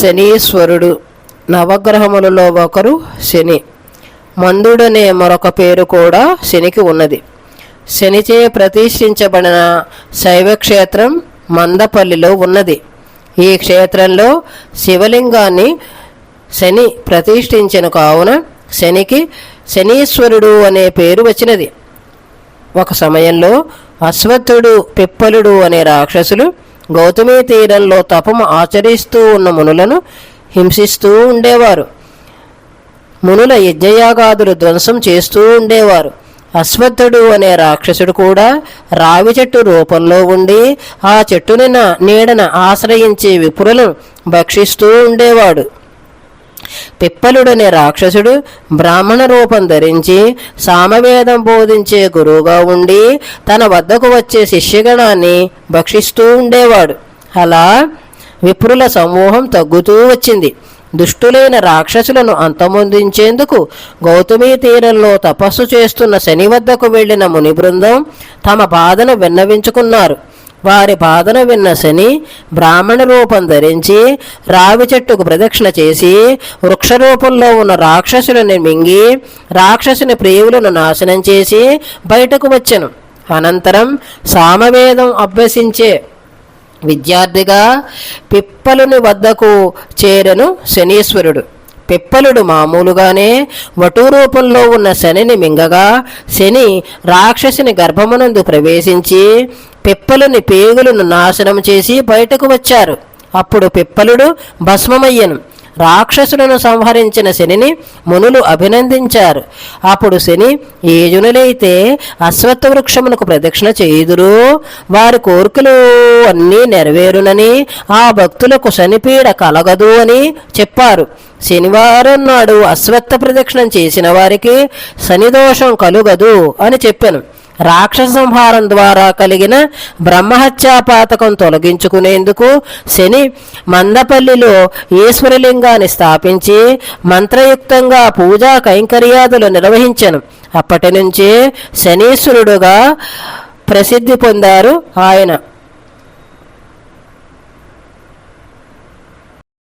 శనీశ్వరుడు. నవగ్రహములలో ఒకరు శని. మందుడనే మరొక పేరు కూడా శనికి ఉన్నది. శనిచే ప్రతిష్ఠించబడిన శైవక్షేత్రం మందపల్లిలో ఉన్నది. ఈ క్షేత్రంలో శివలింగాన్ని శని ప్రతిష్ఠించిన కావున శనికి శనీశ్వరుడు అనే పేరు వచ్చినది. ఒక సమయంలో అశ్వత్థుడు పిప్పలుడు అనే రాక్షసులు గౌతమి తీరంలో తపము ఆచరిస్తూ ఉన్న మునులను హింసిస్తూ ఉండేవారు. మునుల యజ్ఞయాగాదులు ధ్వంసం చేస్తూ ఉండేవారు. అశ్వత్థుడు అనే రాక్షసుడు కూడా రావి చెట్టు రూపంలో ఉండి ఆ చెట్టుని నీడన ఆశ్రయించే విపురులను భక్షిస్తూ ఉండేవాడు. పిప్పలుడనే రాక్షసుడు బ్రాహ్మణ రూపం ధరించి సామవేదం బోధించే గురువుగా ఉండి తన వద్దకు వచ్చే శిష్యగణాన్ని భక్షిస్తూ ఉండేవాడు. అలా విప్రుల సమూహం తగ్గుతూ వచ్చింది. దుష్టులైన రాక్షసులను అంతమొందించేందుకు గౌతమీ తీరంలో తపస్సు చేస్తున్న శని వద్దకు వెళ్ళిన ముని బృందం తమ బాధను విన్నవించుకున్నారు. వారి బాధన విన్న శని బ్రాహ్మణ రూపం ధరించి రావి చెట్టుకు ప్రదక్షిణ చేసి వృక్ష రూపంలో ఉన్న రాక్షసులని మింగి రాక్షసుని ప్రియులను నాశనం చేసి బయటకు వచ్చెను. అనంతరం సామవేదం అభ్యసించే విద్యార్థిగా పిప్పలుని వద్దకు చేరను శనీశ్వరుడు. పిప్పలుడు మామూలుగానే వటు రూపంలో ఉన్న శనిని మింగగా శని రాక్షసుని గర్భమునందు ప్రవేశించి పిప్పలుని పేగులను నాశనం చేసి బయటకు వచ్చారు. అప్పుడు పిప్పలుడు భస్మమయ్యను. రాక్షసులను సంహరించిన శనిని మునులు అభినందించారు. అప్పుడు శని ఏ జనులైతే అశ్వత్థ వృక్షమునకు ప్రదక్షిణ చేయుదురు వారి కోరికలు అన్నీ నెరవేరునని ఆ భక్తులకు శనిపీడ కలగదు అని చెప్పారు. శనివారం నాడు అశ్వత్థ ప్రదక్షిణం చేసిన వారికి శనిదోషం కలుగదు అని చెప్పాను. రాక్షస సంహారం ద్వారా కలిగిన బ్రహ్మహత్యా పాతకం తొలగించుకునేందుకు శని మందపల్లిలో ఈశ్వరలింగాన్ని స్థాపించి మంత్రయుక్తంగా పూజా కైంకర్యాదులు నిర్వహించను. అప్పటి నుంచే శనీశ్వరుడుగా ప్రసిద్ధి పొందారు ఆయన.